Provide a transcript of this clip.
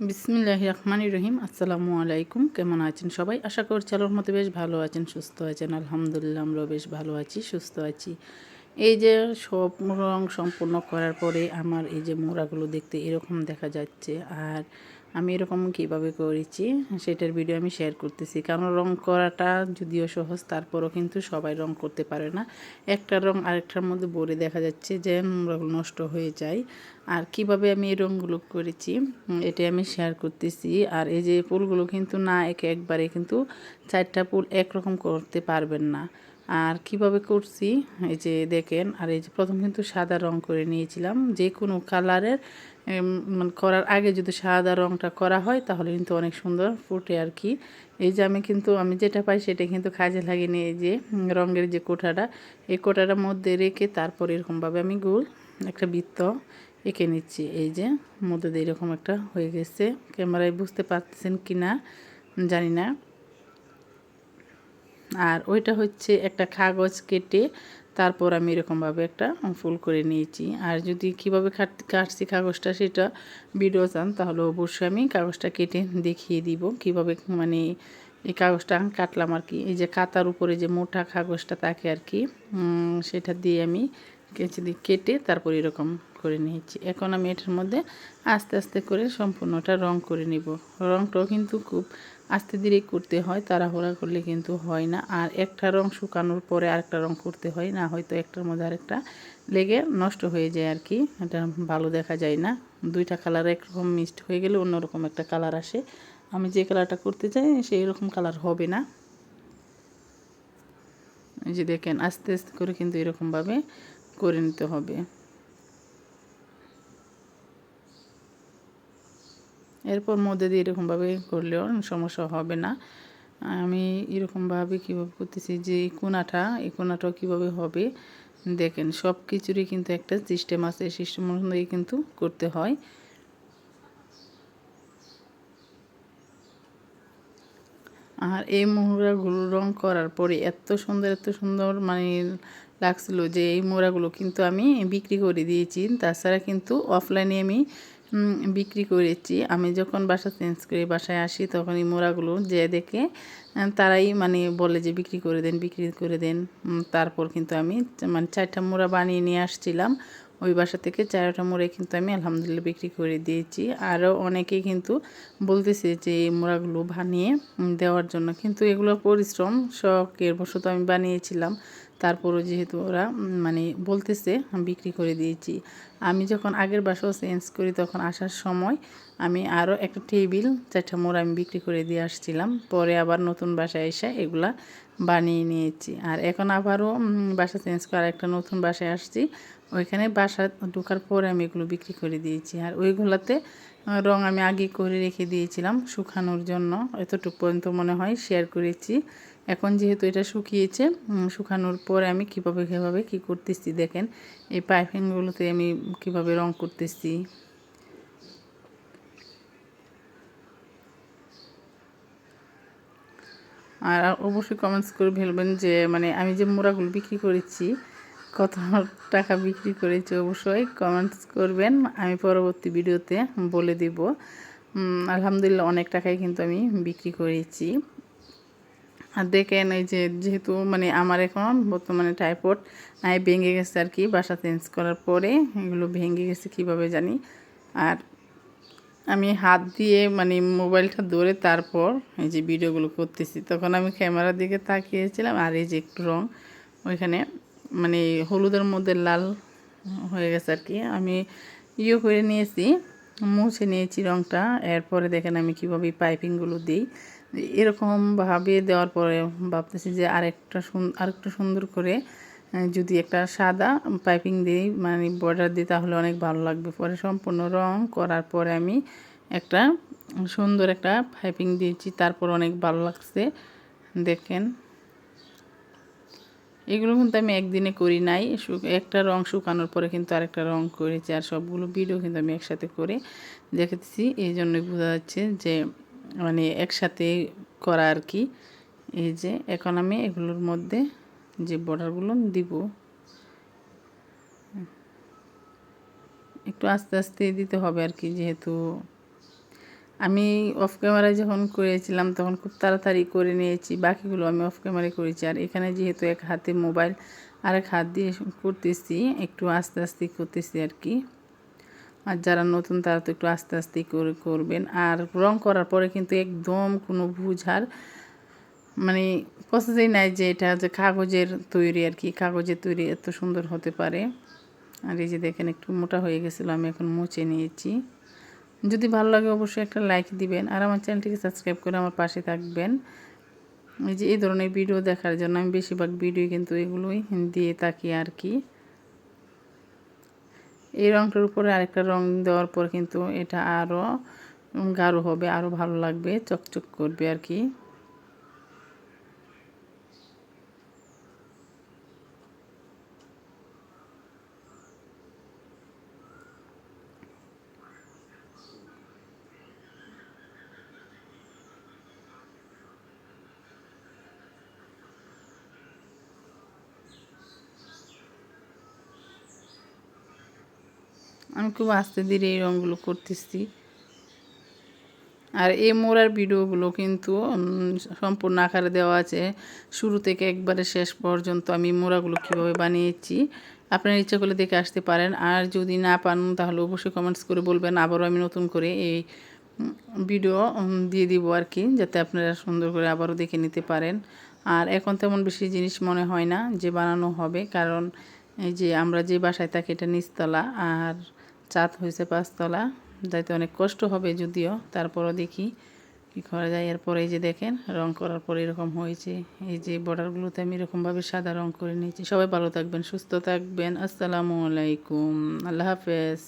বিসমিল্লাহ রহমান রহিম আসসালামু আলাইকুম। কেমন আছেন সবাই? আশা করছি আলোর মতো বেশ ভালো আছেন, সুস্থ আছেন। আলহামদুলিল্লাহ, আমরাও বেশ ভালো আছি, সুস্থ আছি। এই যে সব রং সম্পূর্ণ করার পরে আমার এই যে মোড়াগুলো দেখতে এরকম দেখা যাচ্ছে। আর আমি এরকম কীভাবে করেছি সেটার ভিডিও আমি শেয়ার করতেছি। কারণ রং করাটা যদিও সহজ, তারপরও কিন্তু সবাই রং করতে পারে না। একটা রং আরেকটার মধ্যে বরে দেখা যাচ্ছে যে রঙগুলো নষ্ট হয়ে যায়। আর কীভাবে আমি এই রঙগুলো করেছি এটা আমি শেয়ার করতেছি। আর এই যে ফুলগুলো কিন্তু না একে একবারে কিন্তু চারটা ফুল একরকম করতে পারবেন না। আর কীভাবে করছি? এই যে দেখেন, আর এই যে প্রথম কিন্তু সাদা রং করে নিয়েছিলাম। যে কোনো কালারের মানে করার আগে যদি সাদা রংটা করা হয়, তাহলে কিন্তু অনেক সুন্দর ফুটে আর কি। এই যে আমি কিন্তু, আমি যেটা পাই সেটা কিন্তু কাজে লাগিয়ে নিয়ে যে রঙের যে কোঠাটা, এই কোঠাটার মধ্যে রেখে তারপর এরকমভাবে আমি গোল একটা বৃত্ত এঁকে নিচ্ছি। এই যে, মধ্যে দিয়ে এরকম একটা হয়ে গেছে। ক্যামেরায় বুঝতে পারতেছেন কি না জানি না। আর ওইটা হচ্ছে একটা কাগজ কেটে তারপর আমি এরকমভাবে একটা ফুল করে নিয়েছি। আর যদি কীভাবে কাটছি কাগজটা সেটা ভিডিও চান, তাহলে অবশ্যই আমি কাগজটা কেটে দেখিয়ে দিব। কীভাবে মানে এই কাগজটা কাটলাম আর কি। এই যে কাতার উপরে যে মোটা কাগজটা থাকে আর কি সেটা দিয়ে আমি কেঁচি দিয়ে কেটে তারপর এরকম করে নিয়েছি। এখন আমি এটার মধ্যে আস্তে আস্তে করে সম্পূর্ণটা রং করে নিব। রংটাও কিন্তু খুব আস্তে ধীরে করতে হয়, তাড়াহুড়া করলে কিন্তু হয় না। আর একটা রং শুকানোর পরে আরেকটা রং করতে হয়, না হয়তো একটার মধ্যে আরেকটা লেগে নষ্ট হয়ে যায় আর কি। এটা ভালো দেখা যায় না। দুইটা কালার একরকম মিক্সড হয়ে গেলে অন্যরকম একটা কালার আসে। আমি যে কালারটা করতে চাই, সেই রকম কালার হবে না। যে দেখেন, আস্তে আস্তে করে কিন্তু এরকমভাবে করে নিতে হবে। এরপর মধ্যে দিয়ে এরকমভাবে করলেও সমস্যা হবে না। আমি এরকমভাবে কীভাবে করতেছি যে কোনাটা, এই কোনাটাও কীভাবে হবে, দেখেন সব কিছুরই কিন্তু একটা সিস্টেম আছে সিস্টেম অনুযায়ী কিন্তু করতে হয়। আর এই মোহরাগুলো রং করার পরে এত সুন্দর এত সুন্দর মানে লাগছিল যে এই মোড়াগুলো কিন্তু আমি বিক্রি করে দিয়েছি। তাছাড়া কিন্তু অফলাইনে আমি বিক্রি করেছি। আমি যখন বাসা চেঞ্জ করে বাসায় আসি, তখন এই মোড়াগুলো যে দেখে তারাই মানে বলে যে বিক্রি করে দেন, বিক্রি করে দেন। তারপর কিন্তু আমি মানে চারটা মোড়া বানিয়ে নিয়ে আসছিলাম। ওই বাসা থেকে চারোটা মোড়ে কিন্তু আমি আলহামদুলিল্লাহ বিক্রি করে দিয়েছি। আরও অনেকেই কিন্তু বলতেছে যে, এই মোড়াগুলো বানিয়ে দেওয়ার জন্য। কিন্তু এগুলো পরিশ্রম, শখের বশত আমি বানিয়েছিলাম। তারপরও যেহেতু ওরা মানে বলতেছে, বিক্রি করে দিয়েছি। আমি যখন আগের বাসাও চেঞ্জ করি তখন আসার সময় আমি আরও একটা টেবিল, চারটা মোড় আমি বিক্রি করে দিয়ে আসছিলাম। পরে আবার নতুন বাসায় এসে এগুলা বানিয়ে নিয়েছি। আর এখন আবারও বাসা চেঞ্জ করে একটা নতুন বাসায় আসছি। ওইখানে বাসা ঢোকার পরে আমি এগুলো বিক্রি করে দিয়েছি। আর ওইগুলোতে রং আমি আগে করে রেখে দিয়েছিলাম শুকানোর জন্য, এতটুকু পর্যন্ত মনে হয় শেয়ার করেছি। এখন যেহেতু এটা শুকিয়েছে শুকানোর পরে আমি কীভাবে কীভাবে কী করতেছি দেখেন, এই পাইপিংগুলোতে আমি কীভাবে রং করতেছি। আর অবশ্যই কমেন্টস করে ফেলবেন যে মানে আমি যে মোড়াগুলো বিক্রি করেছি কত টাকা বিক্রি করেছি অবশ্যই কমেন্টস করবেন। আমি পরবর্তী ভিডিওতে বলে দিব। আলহামদুলিল্লাহ অনেক টাকাই কিন্তু আমি বিক্রি করেছি। আর দেখেন এই যে যেহেতু মানে আমার এখন বর্তমানে টাইপড নাই, ভেঙে গেছে আর কি, বাসা চেঞ্জ করার পরে এগুলো ভেঙে গেছে কীভাবে জানি। আর আমি হাত দিয়ে মানে মোবাইলটা ধরে তারপর এই যে ভিডিওগুলো করতেছি, তখন আমি ক্যামেরার দিকে তাকিয়েছিলাম আর এই যে একটু রঙ ওইখানে মানে হলুদের মধ্যে লাল হয়ে গেছে আর কি। আমি ইয়ে করে নিয়েছি, মুছে নিয়েছি রঙটা এরপরে দেখেন আমি কীভাবে পাইপিংগুলো দিই। এরকমভাবে দেওয়ার পরে ভাবতেছি যে আরেকটা আরেকটু সুন্দর করে যদি একটা সাদা পাইপিং দিই মানে বর্ডার দিই, তাহলে অনেক ভালো লাগবে। পরে সম্পূর্ণ রং করার পরে আমি একটা সুন্দর একটা পাইপিং দিয়েছি। তারপর অনেক ভালো লাগছে। দেখেন এগুলো কিন্তু আমি একদিনে করি নাই। একটা রং শুকানোর পরে কিন্তু আরেকটা রং করেছি আর সবগুলো ভিডিও কিন্তু আমি একসাথে করে দেখেছি এই জন্যই বোঝা যাচ্ছে যে মানে একসাথে করা আর কি। এই যে, এখন আমি এগুলোর মধ্যে যে বর্ডারগুলো দিব। একটু আস্তে আস্তে দিতে হবে আর কি, যেহেতু আমি অফ ক্যামেরায় যখন করেছিলাম, তখন খুব তাড়াতাড়ি করে নিয়েছি। বাকিগুলো আমি অফ ক্যামেরায় করেছি। আর এখানে যেহেতু এক হাতে মোবাইল আর এক হাত দিয়ে করতেছি, একটু আস্তে আস্তে করতেছি আর কি। আর যারা নতুন, তারা তো একটু আস্তে আস্তে করে করবেন। আর রং করার পরে কিন্তু একদম কোনো বুঝার মানে প্রসেসই নাই যে এটা যে কাগজের তৈরি আর কি। কাগজের তৈরি এত সুন্দর হতে পারে। আর এই যে দেখেন, একটু মোটা হয়ে গেছিল, আমি এখন মুছে নিয়েছি। যদি ভালো লাগে অবশ্যই একটা লাইক দিবেন আর আমার চ্যানেলটিকে সাবস্ক্রাইব করে আমার পাশে থাকবেন। এই যে এই ধরনের ভিডিও দেখার জন্য আমি বেশিরভাগ ভিডিও কিন্তু এগুলোই দিয়ে থাকি আর কি। এই রঙটার উপরে আরেকটা রং দেওয়ার পর কিন্তু এটা আরও গাঢ় হবে আরও ভালো লাগবে, চকচক করবে আর কি। আমি খুব আস্তে ধীরে এই রঙগুলো করতেছি। আর এই মোড়ার ভিডিওগুলো কিন্তু সম্পূর্ণ আকারে দেওয়া আছে। শুরু থেকে একবারে শেষ পর্যন্ত আমি মোড়াগুলো কীভাবে বানিয়েছি, আপনার ইচ্ছা করলে দেখে আসতে পারেন। আর যদি না পান, তাহলে অবশ্যই কমেন্টস করে বলবেন। আবারও আমি নতুন করে এই ভিডিও দিয়ে দিব আর কি, যাতে আপনারা সুন্দর করে আবারও দেখে নিতে পারেন। আর এখন তেমন বেশি জিনিস মনে হয় না যে বানানো হবে, কারণ এই যে আমরা যে বাসায় থাকি এটা নিচতলা, আর চাঁদ হয়েছে পাঁচতলা, যাইতে অনেক কষ্ট হবে যদিও, তারপরও দেখি কি করা যায়। এরপরে এই যে দেখেন, রং করার পর এরকম হয়েছে। এই যে বর্ডারগুলোতে আমি এরকমভাবে সাদা রং করে নিয়েছি। সবাই ভালো থাকবেন, সুস্থ থাকবেন। আসসালামু আলাইকুম। আল্লাহ হাফেজ।